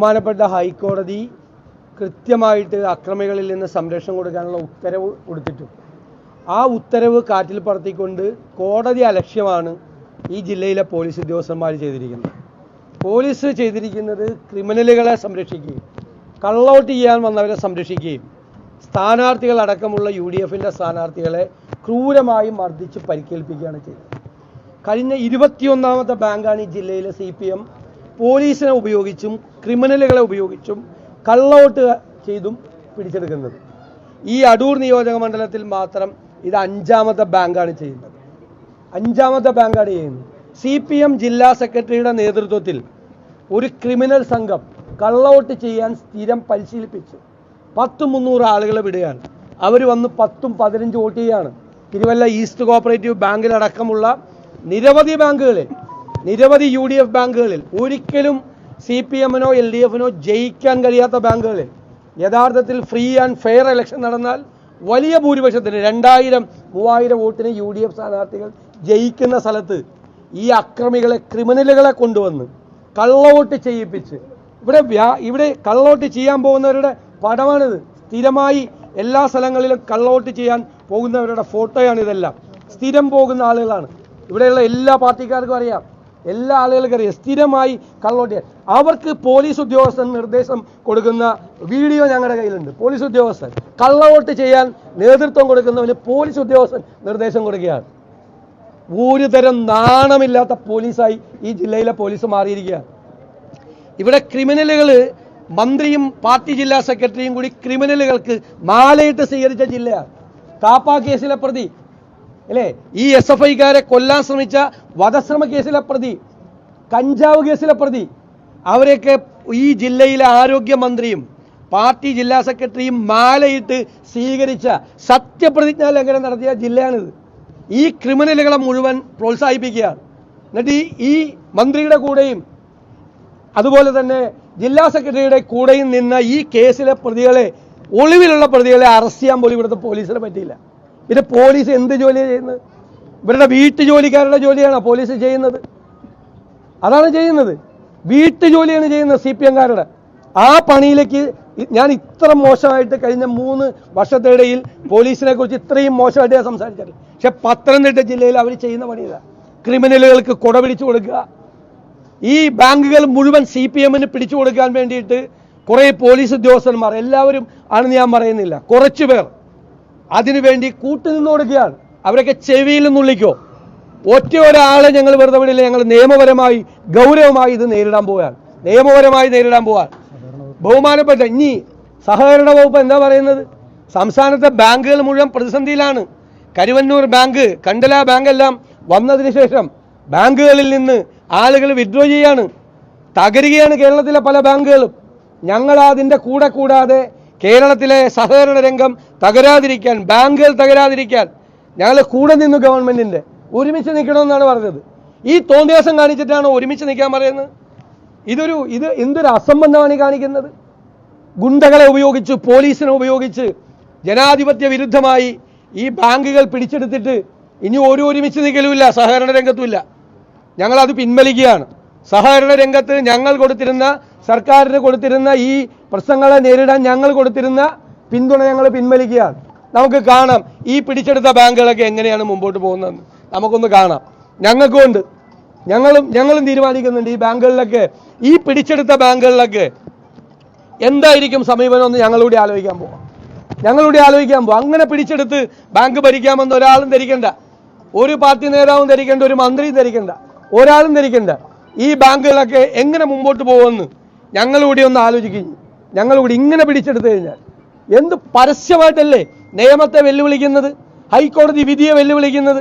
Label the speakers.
Speaker 1: ബഹുമാനപ്പെട്ട ഹൈക്കോടതി കൃത്യമായിട്ട് അക്രമികളിൽ നിന്ന് സംരക്ഷണം കൊടുക്കാനുള്ള ഉത്തരവ് കൊടുത്തിട്ടു. ആ ഉത്തരവ് കാറ്റിൽ പറത്തിക്കൊണ്ട് കോടതി അലക്ഷ്യമാണ് ഈ ജില്ലയിലെ പോലീസ് ഉദ്യോഗസ്ഥന്മാർ ചെയ്തിരിക്കുന്നത്. പോലീസ് ചെയ്തിരിക്കുന്നത് ക്രിമിനലുകളെ സംരക്ഷിക്കുകയും കള്ളൗട്ട് ചെയ്യാൻ വന്നവരെ സംരക്ഷിക്കുകയും സ്ഥാനാർത്ഥികൾ അടക്കമുള്ള യു ഡി എഫിന്റെ സ്ഥാനാർത്ഥികളെ ക്രൂരമായി മർദ്ദിച്ച് പരിക്കേൽപ്പിക്കുകയാണ് ചെയ്തത്. കഴിഞ്ഞ ഇരുപത്തിയൊന്നാമത്തെ ബാങ്കാണ് ഈ ജില്ലയിലെ സി പി എം. പോലീസിനെ ഉപയോഗിച്ചും ക്രിമിനലുകളെ ഉപയോഗിച്ചും കള്ളവോട്ട് ചെയ്തും പിടിച്ചെടുക്കുന്നത്. ഈ അടൂർ നിയോജക മണ്ഡലത്തിൽ മാത്രം ഇത് അഞ്ചാമത്തെ ബാങ്കാണ് ചെയ്യുന്നത്. അഞ്ചാമത്തെ ബാങ്കാണ് ചെയ്യുന്നത്. സി പി എം ജില്ലാ സെക്രട്ടറിയുടെ നേതൃത്വത്തിൽ ഒരു ക്രിമിനൽ സംഘം കള്ളവോട്ട് ചെയ്യാൻ സ്ഥിരം പരിശീലിപ്പിച്ച് പത്ത് മുന്നൂറ് ആളുകളെ വിടുകയാണ്. അവർ വന്ന് പത്തും പതിനഞ്ച് വോട്ട് ചെയ്യാണ്. തിരുവല്ല ഈസ്റ്റ് കോപ്പറേറ്റീവ് ബാങ്കിലടക്കമുള്ള നിരവധി ബാങ്കുകളിൽ നിരവധി യു ഡി എഫ് ബാങ്കുകളിൽ ഒരിക്കലും സി പി എമ്മിനോ എൽ ഡി എഫിനോ ജയിക്കാൻ കഴിയാത്ത ബാങ്കുകളിൽ യഥാർത്ഥത്തിൽ ഫ്രീ ആൻഡ് ഫെയർ ഇലക്ഷൻ നടന്നാൽ വലിയ ഭൂരിപക്ഷത്തിന് രണ്ടായിരം മൂവായിരം വോട്ടിന് യു ഡി എഫ് സ്ഥാനാർത്ഥികൾ ജയിക്കുന്ന സ്ഥലത്ത് ഈ അക്രമികളെ ക്രിമിനലുകളെ കൊണ്ടുവന്ന് കള്ളവോട്ട് ചെയ്യിപ്പിച്ച് ഇവിടെ ഇവിടെ കള്ളവോട്ട് ചെയ്യാൻ പോകുന്നവരുടെ പടമാണിത്. സ്ഥിരമായി എല്ലാ സ്ഥലങ്ങളിലും കള്ളവോട്ട് ചെയ്യാൻ പോകുന്നവരുടെ ഫോട്ടോയാണ് ഇതെല്ലാം. സ്ഥിരം പോകുന്ന ആളുകളാണ്. ഇവിടെയുള്ള എല്ലാ പാർട്ടിക്കാർക്കും അറിയാം. എല്ലാ ആളുകൾക്കും അറിയാം. സ്ഥിരമായി കള്ളവോട്ട് അവർക്ക് പോലീസ് ഉദ്യോഗസ്ഥൻ നിർദ്ദേശം കൊടുക്കുന്ന വീഡിയോ ഞങ്ങളുടെ കയ്യിലുണ്ട്. പോലീസ് ഉദ്യോഗസ്ഥൻ കള്ളവോട്ട് ചെയ്യാൻ നേതൃത്വം കൊടുക്കുന്നവന് പോലീസ് ഉദ്യോഗസ്ഥൻ നിർദ്ദേശം കൊടുക്കുകയാണ്. ഒരു തരം നാണമില്ലാത്ത പോലീസായി ഈ ജില്ലയിലെ പോലീസ് മാറിയിരിക്കുകയാണ്. ഇവിടെ ക്രിമിനലുകൾ മന്ത്രിയും പാർട്ടി ജില്ലാ സെക്രട്ടറിയും കൂടി ക്രിമിനലുകൾക്ക് മാലയിട്ട് സ്വീകരിച്ച ജില്ലയാണ്. കാപ്പ കേസിലെ പ്രതി അല്ലേ? ഈ എസ് എഫ് ഐക്കാരെ കൊല്ലാൻ ശ്രമിച്ച വധശ്രമ കേസിലെ പ്രതി കഞ്ചാവ് കേസിലെ പ്രതി അവരെയൊക്കെ ഈ ജില്ലയിലെ ആരോഗ്യമന്ത്രിയും പാർട്ടി ജില്ലാ സെക്രട്ടറിയും മാലയിട്ട് സ്വീകരിച്ച സത്യപ്രതിജ്ഞാ ലംഘനം നടത്തിയ ജില്ലയാണിത്. ഈ ക്രിമിനലുകളെ മുഴുവൻ പ്രോത്സാഹിപ്പിക്കുകയാണ്. എന്നിട്ട് ഈ മന്ത്രിയുടെ കൂടെയും അതുപോലെ തന്നെ ജില്ലാ സെക്രട്ടറിയുടെ കൂടെയും നിന്ന ഈ കേസിലെ പ്രതികളെ ഒളിവിലുള്ള പ്രതികളെ അറസ്റ്റ് ചെയ്യാൻ പോലും ഇവിടുത്തെ പോലീസിന് പറ്റിയില്ല. പിന്നെ പോലീസ് എന്ത് ജോലിയാണ് ചെയ്യുന്നത്? ഇവരുടെ വീട്ടു ജോലിക്കാരുടെ ജോലിയാണ് പോലീസ് ചെയ്യുന്നത്? അതാണ് ചെയ്യുന്നത്. വീട്ടു ജോലിയാണ് ചെയ്യുന്നത് സി പി എംകാരുടെ. ആ പണിയിലേക്ക് ഞാൻ ഇത്ര മോശമായിട്ട് കഴിഞ്ഞ മൂന്ന് വർഷത്തിനിടയിൽ പോലീസിനെ കുറിച്ച് ഇത്രയും മോശമായിട്ട് ഞാൻ സംസാരിച്ചിട്ടില്ല. പക്ഷെ പത്തനംതിട്ട ജില്ലയിൽ അവർ ചെയ്യുന്ന പണിയില്ല ക്രിമിനലുകൾക്ക് കുട പിടിച്ചു കൊടുക്കുക. ഈ ബാങ്കുകൾ മുഴുവൻ സി പി എമ്മിന് പിടിച്ചു കൊടുക്കാൻ വേണ്ടിയിട്ട് കുറേ പോലീസ് ഉദ്യോഗസ്ഥന്മാർ എല്ലാവരും ആണെന്ന് ഞാൻ പറയുന്നില്ല. കുറച്ചു പേർ അതിനുവേണ്ടി കൂട്ടുനിന്ന് കൊടുക്കുകയാണ് അവരൊക്കെ ചെവിയിൽ നിന്നുള്ളിക്കോ ഒറ്റ ഒരാളെ ഞങ്ങൾ വെറുതെ വിടില്ല. ഞങ്ങൾ നിയമപരമായി ഗൗരവമായി ഇത് നേരിടാൻ പോവുകയാണ്. നിയമപരമായി നേരിടാൻ പോവാൻ ബഹുമാനപ്പെട്ട ഇനി സഹകരണ വകുപ്പ് എന്താ പറയുന്നത്? സംസ്ഥാനത്തെ ബാങ്കുകൾ മുഴുവൻ പ്രതിസന്ധിയിലാണ്. കരുവന്നൂർ ബാങ്ക് കണ്ടല ബാങ്ക് എല്ലാം വന്നതിന് ശേഷം ബാങ്കുകളിൽ നിന്ന് ആളുകൾ വിഡ്രോ ചെയ്യാണ്. തകരുകയാണ് കേരളത്തിലെ പല ബാങ്കുകളും. ഞങ്ങൾ അതിന്റെ കൂടെ കൂടാതെ കേരളത്തിലെ സഹകരണ രംഗം തകരാതിരിക്കാൻ ബാങ്കുകൾ തകരാതിരിക്കാൻ ഞങ്ങൾ കൂടെ നിന്നു ഗവൺമെന്റിന്റെ. ഒരുമിച്ച് നിൽക്കണമെന്നാണ് പറഞ്ഞത്. ഈ തോന്നിയാസം കാണിച്ചിട്ടാണ് ഒരുമിച്ച് നിൽക്കാൻ പറയുന്നത്? ഇതൊരു ഇത് എന്തൊരു അസംബന്ധമാണ് കാണിക്കുന്നത്? ഗുണ്ടകളെ ഉപയോഗിച്ച് പോലീസിനെ ഉപയോഗിച്ച് ജനാധിപത്യ വിരുദ്ധമായി ഈ ബാങ്കുകൾ പിടിച്ചെടുത്തിട്ട് ഇനി ഒരു ഒരുമിച്ച് നിൽക്കലുമില്ല സഹകരണ രംഗത്തുമില്ല. ഞങ്ങളത് പിൻവലിക്കുകയാണ്. സഹകരണ രംഗത്ത് ഞങ്ങൾ കൊടുത്തിരുന്ന സർക്കാരിന് കൊടുത്തിരുന്ന ഈ പ്രശ്നങ്ങളെ നേരിടാൻ ഞങ്ങൾ കൊടുത്തിരുന്ന പിന്തുണ ഞങ്ങൾ പിൻവലിക്കുകയാണ്. നമുക്ക് കാണാം ഈ പിടിച്ചെടുത്ത ബാങ്കുകളൊക്കെ എങ്ങനെയാണ് മുമ്പോട്ട് പോകുന്നതെന്ന്. നമുക്കൊന്ന് കാണാം. ഞങ്ങൾക്കുണ്ട് ഞങ്ങളും ഞങ്ങളും തീരുമാനിക്കുന്നുണ്ട് ഈ ബാങ്കുകളിലൊക്കെ ഈ പിടിച്ചെടുത്ത ബാങ്കുകളിലൊക്കെ എന്തായിരിക്കും സമീപനം എന്ന് ഞങ്ങളൂടെ ആലോചിക്കാൻ പോവാം. ഞങ്ങളൂടെ ആലോചിക്കാൻ പോവാം. അങ്ങനെ പിടിച്ചെടുത്ത് ബാങ്ക് ഭരിക്കാമെന്ന് ഒരാളും ധരിക്കണ്ട. ഒരു പാർട്ടി നേതാവും ധരിക്കേണ്ട ഒരു മന്ത്രിയും ധരിക്കണ്ട. ഒരാളും ധരിക്കണ്ട. ഈ ബാങ്കുകളൊക്കെ എങ്ങനെ മുമ്പോട്ട് പോകുമെന്ന് ഞങ്ങളൂടെ ഒന്ന് ആലോചിക്കും. ഞങ്ങളുകൂടി ഇങ്ങനെ പിടിച്ചെടുത്തു കഴിഞ്ഞാൽ എന്ത് പരസ്യമായിട്ടല്ലേ നിയമത്തെ വെല്ലുവിളിക്കുന്നത്? ഹൈക്കോടതി വിധിയെ വെല്ലുവിളിക്കുന്നത്?